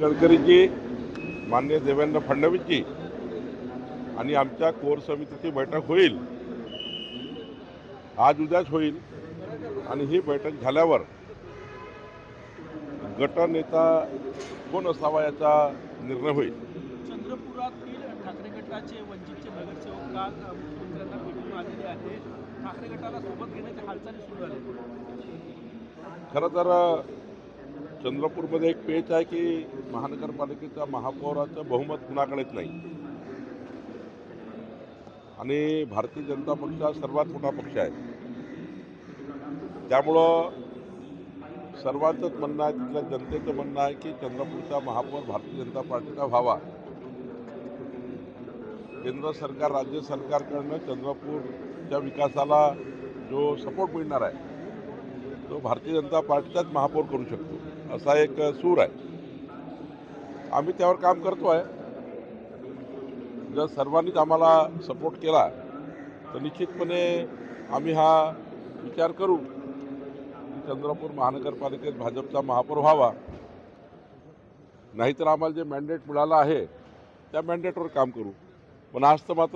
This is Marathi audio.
गडकरीजी मान्य देवेंद्र फडणवीसजी आणि आमच्या कोर समितीची बैठक होईल. आज उद्याच होईल आणि ही बैठक झाल्यावर गटनेता कोण असावा याचा निर्णय होईल. चंद्रपुरातील ठाकरे गटाचे वंचितचे नगरसेवक काल मुख्यमंत्र्यांना भेटून आलेले आहे ठाकरे गटाला सोबत घेण्याच्या हालचाली सुरू झाल्या खरं तर चंद्रपूरमध्ये एक पेच आहे की महानगरपालिकेच्या महापौराचं बहुमत कुणाकडेच नाही. आणि भारतीय जनता पक्ष हा सर्वात मोठा पक्ष आहे. त्यामुळं सर्वांचंच म्हणणं आहे तिथल्या जनतेचं म्हणणं आहे की चंद्रपूरचा महापौर भारतीय जनता पार्टीचा व्हावा. केंद्र सरकार राज्य सरकारकडनं चंद्रपूरच्या विकासाला जो सपोर्ट मिळणार आहे तो भारतीय जनता पार्टीचाच महापौर करू शकतो. असा एक सूर आहे. आम्ही त्यावर काम करतो आहे. जर सर्वांनीच आम्हाला सपोर्ट केला तर निश्चितपणे आम्ही हा विचार करू की चंद्रपूर महानगरपालिकेत भाजपचा महापौर व्हावा. नाहीतर आम्हाला जे मॅन्डेट मिळालं आहे त्या मॅन्डेटवर काम करू. पण आज तर मात्र